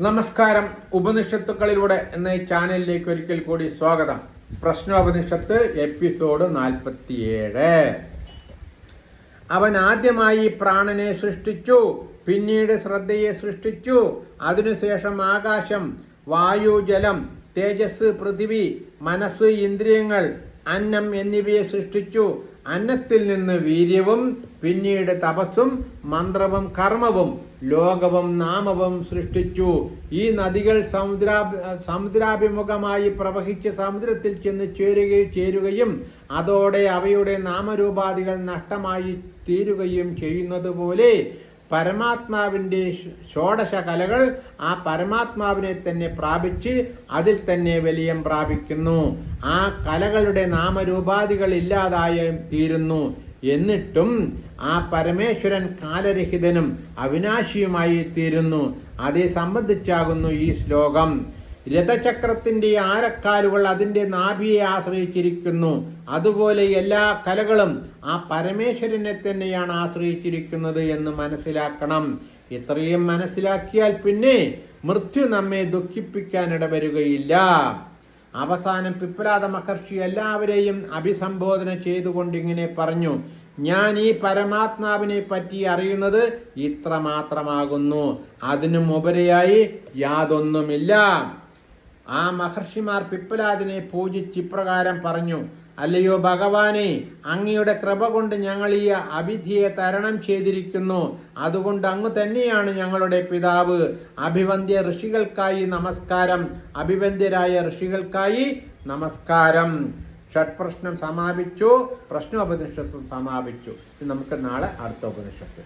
നമസ്കാരം. ഉപനിഷത്തുക്കളിലൂടെ എന്ന ഈ ചാനലിലേക്ക് ഒരിക്കൽ കൂടി സ്വാഗതം. പ്രശ്നോപനിഷത്ത് എപ്പിസോഡ് നാൽപ്പത്തിയേഴ്. അവൻ ആദ്യമായി പ്രാണനെ സൃഷ്ടിച്ചു പിന്നീട് ശ്രദ്ധയെ സൃഷ്ടിച്ചു. അതിനുശേഷം ആകാശം വായു ജലം തേജസ് പൃഥിവി മനസ്സ് ഇന്ദ്രിയങ്ങൾ അന്നം എന്നിവയെ സൃഷ്ടിച്ചു. അന്നത്തിൽ നിന്ന് വീര്യവും പിന്നീട് തപസ്സും മന്ത്രവും കർമ്മവും ലോകവും നാമവും സൃഷ്ടിച്ചു. ഈ നദികൾ സമുദ്രാ സമുദ്രാഭിമുഖമായി പ്രവഹിച്ച് സമുദ്രത്തിൽ ചെന്ന് ചേരുകയും ചേരുകയും അതോടെ അവയുടെ നാമരൂപാദികൾ നഷ്ടമായി തീരുകയും ചെയ്യുന്നത് പോലെ പരമാത്മാവിന്റെ ഷോഡശ കലകൾ ആ പരമാത്മാവിനെ തന്നെ പ്രാപിച്ച് അതിൽ തന്നെ വലിയം പ്രാപിക്കുന്നു. ആ കലകളുടെ നാമരൂപാധികൾ ഇല്ലാതായി തീരുന്നു. എന്നിട്ടും ആ പരമേശ്വരൻ കാലരഹിതനും അവിനാശിയുമായി തീരുന്നു. അതേ സംബന്ധിച്ചാകുന്നു ഈ ശ്ലോകം. രഥചക്രത്തിന്റെ ആരക്കാലുകൾ അതിന്റെ നാഭിയെ ആശ്രയിച്ചിരിക്കുന്നു. അതുപോലെ എല്ലാ കലകളും ആ പരമേശ്വരനെ തന്നെയാണ് ആശ്രയിച്ചിരിക്കുന്നത് എന്ന് മനസ്സിലാക്കണം. ഇത്രയും മനസ്സിലാക്കിയാൽ പിന്നെ മൃത്യു നമ്മെ ദുഃഖിപ്പിക്കാൻ ഇടവരുകയില്ല. അവസാനം പിപ്രാത മഹർഷി എല്ലാവരെയും അഭിസംബോധന ചെയ്തുകൊണ്ട് ഇങ്ങനെ പറഞ്ഞു. ഞാൻ ഈ പരമാത്മാവിനെ പറ്റി അറിയുന്നത് ഇത്ര മാത്രമാകുന്നു. അതിനും ഉപരിയായി യാതൊന്നുമില്ല. ആ മഹർഷിമാർ പിപ്പലാദിനെ പൂജിച്ച് ഇപ്രകാരം പറഞ്ഞു അല്ലയോ ഭഗവാനെ അങ്ങയുടെ കൃപ കൊണ്ട് ഞങ്ങൾ ഈ അവിധിയെ തരണം ചെയ്തിരിക്കുന്നു. അതുകൊണ്ട് അങ്ങ് തന്നെയാണ് ഞങ്ങളുടെ പിതാവ്. അഭിവന്ദ്യ ഋഷികൾക്കായി നമസ്കാരം. അഭിവന്ദ്യരായ ഋഷികൾക്കായി നമസ്കാരം. ഷഡ് പ്രശ്നം സമാപിച്ചു പ്രശ്നോപനിഷത്തും സമാപിച്ചു. നമുക്ക് നാളെ അടുത്ത ഉപനിഷത്ത്.